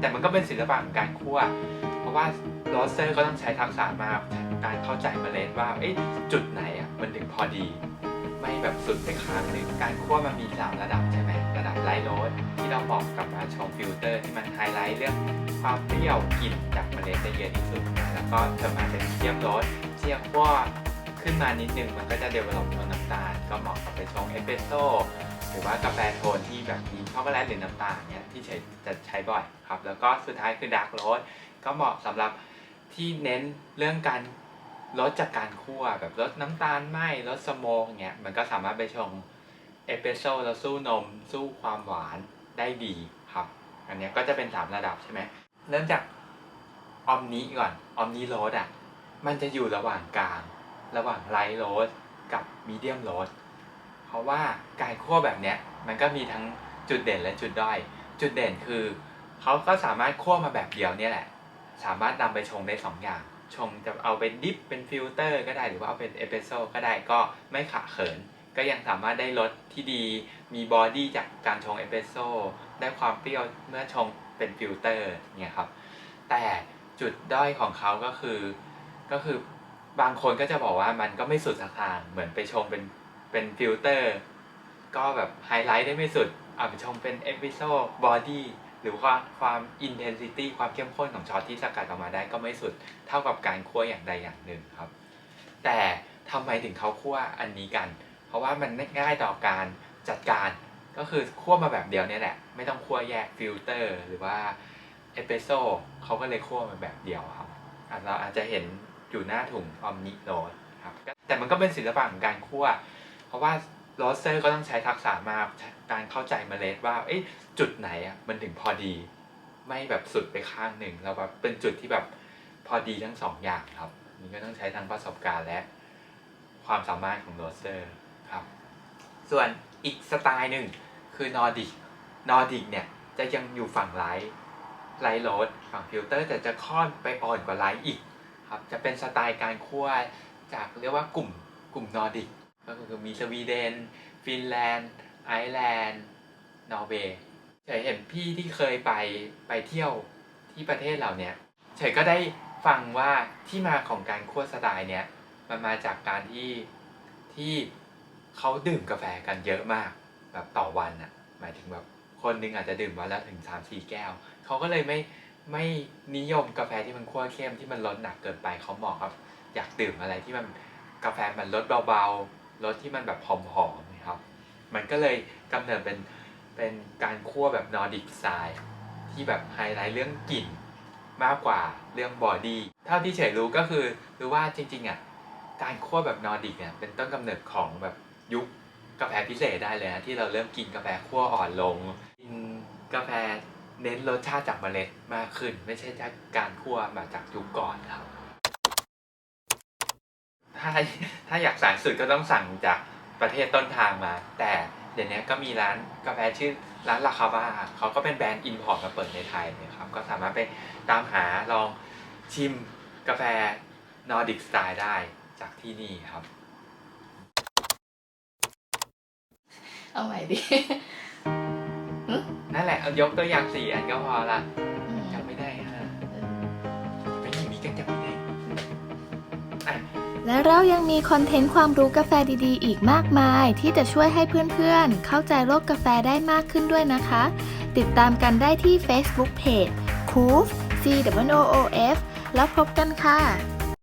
แต่มันก็เป็นศิลปะของการคั่ว เพราะว่าโรสเตอร์ก็ต้องใช้ทักษะมากการเข้าใจเมล็ดว่าเอ๊ะจุดไหนอะมันถึงพอดี ไม่แบบสุดไปข้างหนึ่งการคั่วมันมีสามระดับใช่ไหมระดับไลโรสที่เราเหมาะกับกาชงฟิลเตอร์ที่มันไฮไลท์เรื่องความเปรี้ยวกลิ่นจากเมล็ดได้เยอะที่สุดนะแล้วก็เทอมาเป็นเทียมรสเทียมคั่วขึ้นมานิดนึงมันก็จะเดเวลลอปโทนน้ำตาล ก็เหมาะกับไปชงเอสเปรสโซ่ หรือว่ากาแฟโทนที่แบบมีช็อกโกแลตหรือน้ำตาลเนี่ยที่ใช้จะใช้บ่อยครับ แล้วก็สุดท้ายคือดาร์กโรสก็เหมาะสำหรับที่เน้นเรื่องการลดจากการคั่วแบบลดน้ำตาลไหมลดสโมกอย่างเงี้ยมันก็สามารถไปชงเอสเปรสโซ่แล้วสู้นม สู้ความหวานได้ดีครับ อันเนี้ยก็จะเป็น 3 ระดับใช่ไหมเริ่มจากออมนี้ก่อนออมนี้โรสอะมันจะอยู่ระหว่างกลาง ระหว่างไลท์โรสกับมีเดียมโรส เพราะว่าการคั่วแบบเนี้ยมันก็มีทั้งจุดเด่นและจุดด้อย จุดเด่นคือเขาก็สามารถคั่วมาแบบเดียวเนี่ยแหละ สามารถนำไปชงได้สองอย่าง ชงจะเอาเป็นดิฟเป็นฟิลเตอร์ก็ได้หรือว่าเอาเป็นเอสเปรสโซ่ก็ได้ก็ไม่ขะเขิน ก็ยังสามารถได้รสที่ดี มีบอดี้จากการชงเอสเปรสโซ่ได้ความเปรี้ยวเมื่อชงเป็นฟิลเตอร์เนี่ยครับ แต่จุดด้อยของเขาก็คือก็คือบางคนก็จะบอกว่ามันก็ไม่สุดสักทางเหมือนไปชงเป็น เป็นฟิลเตอร์ ก็แบบไฮไลท์ได้ไม่สุดอาไปชงเป็นเอสเปรสโซ่บอดี้หรือว่าความอินเทนซิตี้ความเข้มข้นของช็อตที่สกัดออกมาได้ก็ไม่สุดเท่ากับการคั่วอย่างใดอย่างหนึ่งครับ แต่ทำไมถึงเขาคั่วอันนี้กัน เพราะว่ามันง่ายต่อการจัดการก็คือคั่วมาแบบเดียวนี่แหละ ไม่ต้องคั่วแยกฟิลเตอร์หรือว่าเอสเปรสโซ่เขาก็เลยคั่วมาแบบเดียวครับเราอาจจะเห็นอยู่หน้าถุงออมนิโรสครับแต่มันก็เป็นศิลปะของการคั่ว เพราะว่าโรสเตอร์ก็ต้องใช้ทักษะมากการเข้าใจเมล็ดว่าเอ๊ะจุดไหนอะมันถึงพอดี ไม่แบบสุดไปข้างหนึ่งแล้วแบบเป็นจุดที่แบบพอดีทั้งสองอย่างครับนี่ก็ต้องใช้ทั้งประสบการณ์และ ความสามารถของโรสเตอร์ครับ ส่วนอีกสไตล์หนึ่งคือนอร์ดิกนอร์ดิกเนี่ยจะยังอยู่ฝั่งไลท์ไลท์โรสฝั่งฟิลเตอร์แต่จะค่อนไปอ่อนกว่าไลท์อีกครับจะเป็นสไตล์การคั่วจากเรียกว่ากลุ่มกลุ่มนอร์ดิก ก็คือมีสวีเดน ฟินแลนด์ ไอร์แลนด์ นอร์เวย์เฉยเห็นพี่ที่เคยไปไปเที่ยวที่ประเทศเรานี่ยเฉยก็ได้ฟังว่าที่มาของการคั่วสไตล์เนี่ยมันมาจากการที่ที่เขาดื่มกาแฟกันเยอะมาก แบบต่อวันอะหมายถึงแบบคนหนึงอาจจะดื่มวันละถึง3ามสี่แก้ว เขาก็เลยไม่ไม่นิยมกาแฟที่มันคั่วเข้มที่มันรสหนักเกินไปเขาเหมาะครับ อยากดื่มอะไรที่มันกาแฟมันรสเบาๆ รสที่มันแบบหอมๆนะครับ มันก็เลยกำเนิดเป็นเป็นการคั่วแบบนอร์ดิกสไตล์ที่แบบไฮไลท์เรื่องกลิ่นมากกว่าเรื่องบอดี้เท่าที่เฉยรู้ก็คือรู้ว่าจริงๆอะการคั่วแบบนอร์ดิกเนี่ยเป็นต้นกำเนิดของแบบยุคกาแฟพิเศษได้เลยนะที่เราเริ่มกินกาแฟคั่วอ่อนลงกินกาแฟเน้นรสชาติจากเมล็ดมากขึ้น ไม่ใช่จากการคั่วมาจากยุคก่อนครับ ถ้าถ้าอยากสั่งสุดก็ต้องสั่งจากประเทศต้นทางมา แต่เดี๋ยวนี้ก็มีร้านกาแฟชื่อร้านลาคาบ้าเขาก็เป็นแบรนด์อินพอร์ตมาเปิดในไทยนะครับก็สามารถไปตามหาลองชิมกาแฟนอร์ดิกสไตล์ได้จากที่นี่ครับ เอาใหม่ดินั่นแหละเอายกตัวอย่างสี่อันก็พอละ และเรายังมีคอนเทนต์ความรู้กาแฟดีๆ อีกมากมาย ที่จะช่วยให้เพื่อนๆ เข้าใจโลกกาแฟได้มากขึ้นด้วยนะคะ ติดตามกันได้ที่ Facebook Page c o o f C W O O F แล้วพบกันค่ะ